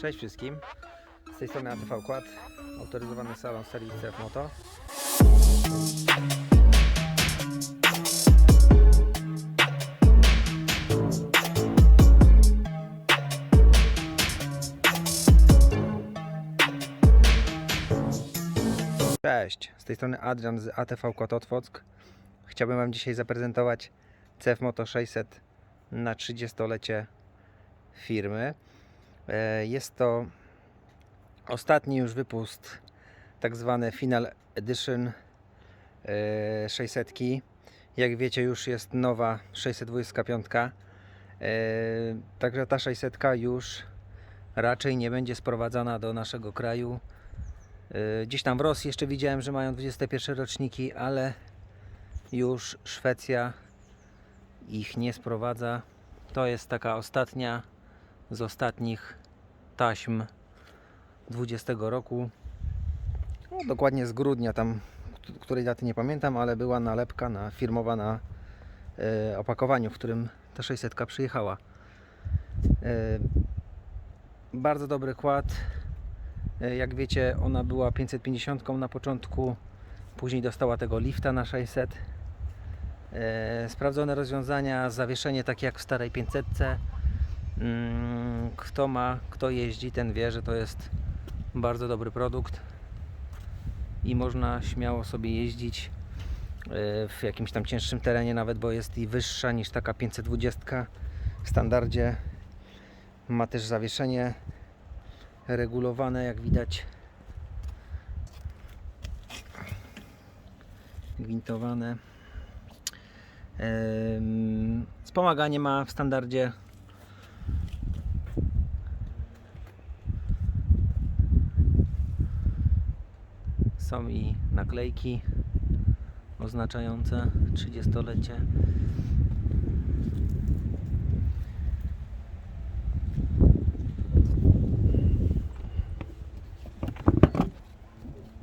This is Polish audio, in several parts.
Cześć wszystkim. Z tej strony ATV Quad, autoryzowany salon serwis CF Moto. Cześć, z tej strony Adrian z ATV Quad Otwock. Chciałbym Wam dzisiaj zaprezentować CF Moto 600 na 30-lecie firmy. E, Jest to ostatni już wypust, tak zwany Final Edition e, 600. Jak wiecie, już jest nowa 625. E, Także ta 600 już raczej nie będzie sprowadzana do naszego kraju. E, Gdzieś tam w Rosji jeszcze widziałem, że mają 21 roczniki, ale już Szwecja ich nie sprowadza. To jest taka ostatnia z ostatnich taśm 20 roku. No, dokładnie z grudnia, tam której daty nie pamiętam, ale była nalepka na, firmowa na e, opakowaniu, w którym ta 600 przyjechała. E, bardzo dobry kład. E, jak wiecie, ona była 550 na początku, później dostała tego lifta na 600. E, sprawdzone rozwiązania, zawieszenie takie jak w starej 500. Mm, Kto ma, kto jeździ, ten wie, że to jest bardzo dobry produkt i można śmiało sobie jeździć e, w jakimś tam cięższym terenie, nawet bo jest i wyższa niż taka 520 w standardzie. Ma też zawieszenie regulowane, jak widać. Gwintowane. Wspomaganie ma w standardzie. Są i naklejki oznaczające 30-lecie.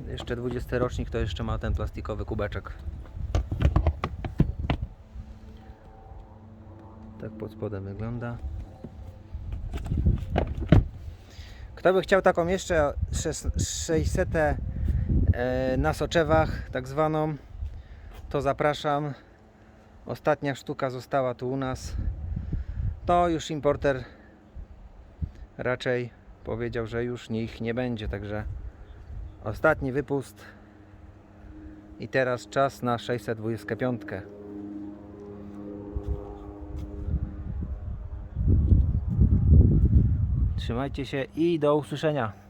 Jeszcze 20 rocznik to jeszcze ma ten plastikowy kubeczek. Tak pod spodem wygląda. Kto by chciał taką jeszcze szes- 600 e, na soczewach, tak zwaną, to zapraszam. Ostatnia sztuka została tu u nas. To już importer raczej powiedział, że już ich nie będzie, także ostatni wypust. I teraz czas na 625. Trzymajcie się i do usłyszenia.